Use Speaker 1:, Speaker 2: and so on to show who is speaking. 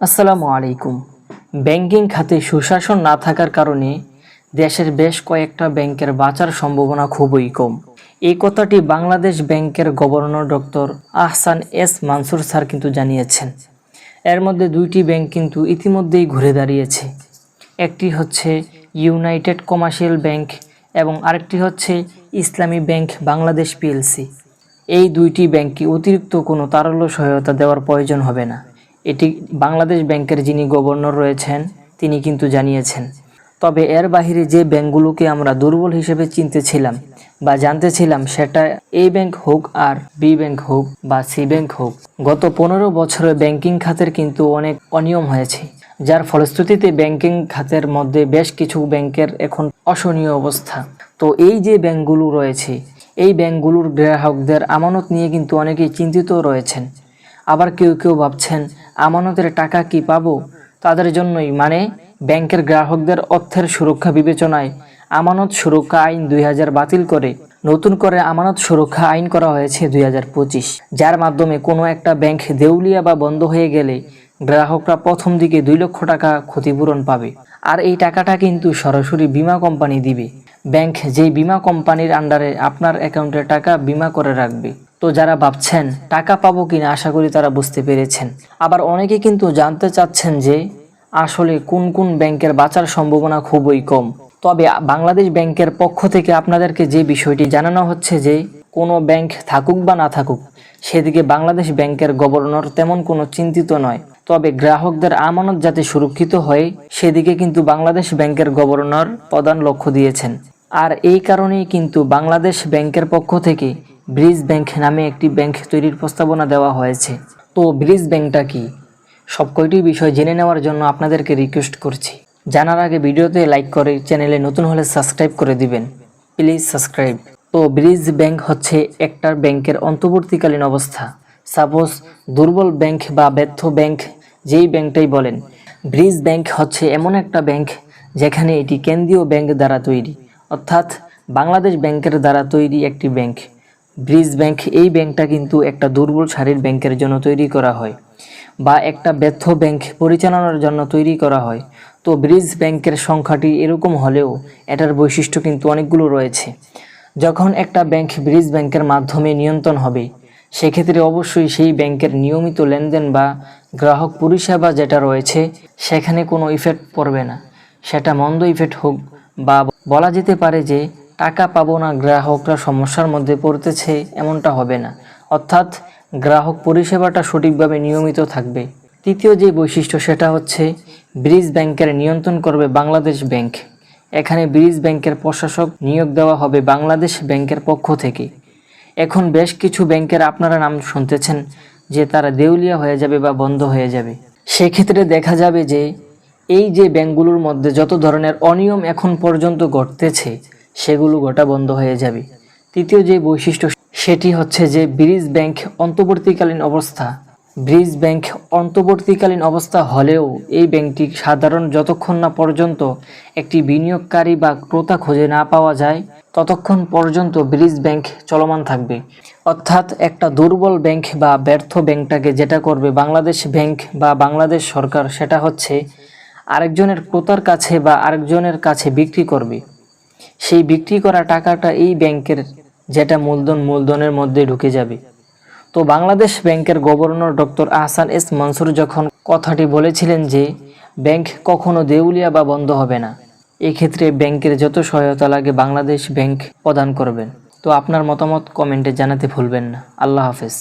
Speaker 1: আসসালামু আলাইকুম। ব্যাংকিং খাতে সুশাসন না থাকার কারণে দেশের বেশ কয়েকটা ব্যাংকের বাঁচার সম্ভাবনা খুবই কম। এই কথাটি বাংলাদেশ ব্যাংকের governor doctor Ahsan S Mansur sir কিন্তু জানিয়েছেন। এর মধ্যে দুইটি ব্যাংক কিন্তু ইতিমধ্যেই ঘুরে দাঁড়িয়েছে। একটি হচ্ছে ইউনাইটেড কমার্শিয়াল ব্যাংক এবং আরেকটি হচ্ছে ইসলামী ব্যাংক বাংলাদেশ পিএলসি। এই দুইটি ব্যাংকে অতিরিক্ত কোনো তারল্য সহায়তা দেওয়ার প্রয়োজন হবে না। এটি বাংলাদেশ ব্যাংকের যিনি গভর্নর রয়েছেন, তিনি কিন্তু জানিয়েছেন। তবে এর বাহিরে যে ব্যাংকগুলোকে আমরা দুর্বল হিসেবে চিনতেছিলাম বা জানতেছিলাম, সেটা এ ব্যাংক হোক আর বি ব্যাংক হোক বা সি ব্যাংক হোক, গত পনেরো বছরে ব্যাংকিং খাতের কিন্তু অনেক অনিয়ম হয়েছে। যার ফলশ্রুতিতে ব্যাংকিং খাতের মধ্যে বেশ কিছু ব্যাংকের এখন অসহনীয় অবস্থা। তো এই যে ব্যাংকগুলো রয়েছে, এই ব্যাংকগুলোর গ্রাহকদের আমানত নিয়ে কিন্তু অনেকেই চিন্তিত রয়েছেন। আবার কেউ কেউ ভাবছেন আমানতের টাকা কি পাবো? তাদের জন্যই মানে ব্যাংকের গ্রাহকদের অর্থের সুরক্ষা বিবেচনায় আমানত সুরক্ষা আইন দুই হাজার বাতিল করে। নতুন করে আমানত সুরক্ষা আইন করা হয়েছে দুই হাজার পঁচিশ। যার মাধ্যমে কোনো একটা ব্যাংক দেউলিয়া বা বন্ধ হয়ে গেলে গ্রাহকরা প্রথম দিকে দুই লক্ষ টাকা ক্ষতিপূরণ পাবে। আর এই টাকাটা কিন্তু সরাসরি বীমা কোম্পানি দিবে। ব্যাংক যেই বীমা কোম্পানির আন্ডারে আপনার অ্যাকাউন্টের টাকা বিমা করে রাখবে। তো যারা ভাবছেন টাকা পাবো কিনা আশা করি তারা বুঝতে পেরেছেন। আবার অনেকে কিন্তু জানতে চাচ্ছেন যে আসলে কোন কোন ব্যাংকের বাঁচার সম্ভাবনা খুবই কম। তবে বাংলাদেশ ব্যাংকের পক্ষ থেকে আপনাদেরকে যে বিষয়টি জানানো হচ্ছে যে কোনো ব্যাংক থাকুক বা না থাকুক, সেদিকে বাংলাদেশ ব্যাংকের গভর্নর তেমন কোনো চিন্তিত নয়। তবে গ্রাহকদের আমানত যাতে সুরক্ষিত হয়, সেদিকে কিন্তু বাংলাদেশ ব্যাংকের গভর্নর প্রধান লক্ষ্য দিয়েছেন। আর এই কারণেই কিন্তু বাংলাদেশ ব্যাংকের পক্ষ থেকে ব্রিজ ব্যাংক নামে একটি ব্যাংক তৈরির প্রস্তাবনা দেওয়া হয়েছে। তো ব্রিজ ব্যাংকটা কি? সব কয়টি বিষয় জেনে নেওয়ার জন্য আপনাদেরকে রিকোয়েস্ট করছি। জানার আগে ভিডিওতে লাইক করে চ্যানেলে নতুন হলে সাবস্ক্রাইব করে দিবেন। প্লিজ সাবস্ক্রাইব তো ব্রিজ ব্যাংক হচ্ছে একটা ব্যাংকের অন্তর্বর্তীকালীন অবস্থা। সাপোজ দুর্বল ব্যাংক বা ব্যর্থ ব্যাংক, যেই ব্যাংকটাই বলেন। ব্রিজ ব্যাংক হচ্ছে এমন একটা ব্যাংক যেখানে এটি কেন্দ্রীয় ব্যাংক দ্বারা তৈরি। অর্থাৎ বাংলাদেশ ব্যাংকের দ্বারা তৈরি একটি ব্যাংক। ব্রিজ ব্যাংক, এই ব্যাংকটা কিন্তু একটা দুর্বল সারির ব্যাংকের জন্য তৈরি করা হয় বা একটা ব্যর্থ ব্যাংক পরিচালনার জন্য তৈরি করা হয়। তো ব্রিজ ব্যাংকের সংখ্যাটি এরকম হলেও এটার বৈশিষ্ট্য কিন্তু অনেকগুলো রয়েছে। যখন একটা ব্যাংক ব্রিজ ব্যাংকের মাধ্যমে নিয়ন্ত্রণ হবে, সেক্ষেত্রে অবশ্যই সেই ব্যাংকের নিয়মিত লেনদেন বা গ্রাহক পরিষেবা যেটা রয়েছে, সেখানে কোনো ইফেক্ট পড়বে না। সেটা মন্দ ইফেক্ট হোক বা বলা যেতে পারে যে টাকা পাবো না, গ্রাহকরা সমস্যার মধ্যে পড়তেছে, এমনটা হবে না। অর্থাৎ, গ্রাহক পরিষেবাটা সঠিকভাবে নিয়মিত থাকবে। তৃতীয় যে বৈশিষ্ট্য, সেটা হচ্ছে, ব্রিজ ব্যাংকের নিয়ন্ত্রণ করবে বাংলাদেশ ব্যাংক। এখানে ব্রিজ ব্যাংকের প্রশাসক নিয়োগ দেওয়া হবে বাংলাদেশ ব্যাংকের পক্ষ থেকে। এখন বেশ কিছু ব্যাংকের আপনারা নাম শুনতেছেন, যে তারা দেউলিয়া হয়ে যাবে বা বন্ধ হয়ে যাবে। সেক্ষেত্রে দেখা যাবে যে, এই যে ব্যাংকগুলোর মধ্যে যত ধরনের অনিয়ম এখন পর্যন্ত ঘটতেছে সেগুলো গোটা বন্ধ হয়ে যাবে। তৃতীয় যে বৈশিষ্ট্য, সেটি হচ্ছে যে ব্রিজ ব্যাংক অন্তর্বর্তীকালীন অবস্থা। ব্রিজ ব্যাংক অন্তর্বর্তীকালীন অবস্থা হলেও এই ব্যাংকটি সাধারণ যতক্ষণ না পর্যন্ত একটি বিনিয়োগকারী বা ক্রেতা খুঁজে না পাওয়া যায়, ততক্ষণ পর্যন্ত ব্রিজ ব্যাংক চলমান থাকবে। অর্থাৎ একটা দুর্বল ব্যাংক বা ব্যর্থ ব্যাংকটাকে যেটা করবে বাংলাদেশ ব্যাংক বা বাংলাদেশ সরকার, সেটা হচ্ছে আরেকজনের ক্রেতার কাছে বা আরেকজনের কাছে বিক্রি করবে। সেই বিক্রি করা টাকাটা এই ব্যাংকের, যেটা মূলধন মূলধনের মধ্যে ঢুকে যাবে। তো বাংলাদেশ ব্যাংকের governor doctor Ahsan S Mansur যখন কথাটি বলেছিলেন যে, ব্যাংক কখনো দেউলিয়া বা বন্ধ হবে না, এক্ষেত্রে ব্যাংকের যত সহায়তা লাগে বাংলাদেশ ব্যাংক প্রদান করবেন। তো আপনার মতামত কমেন্টে জানাতে ভুলবেন না। আল্লাহ হাফেজ।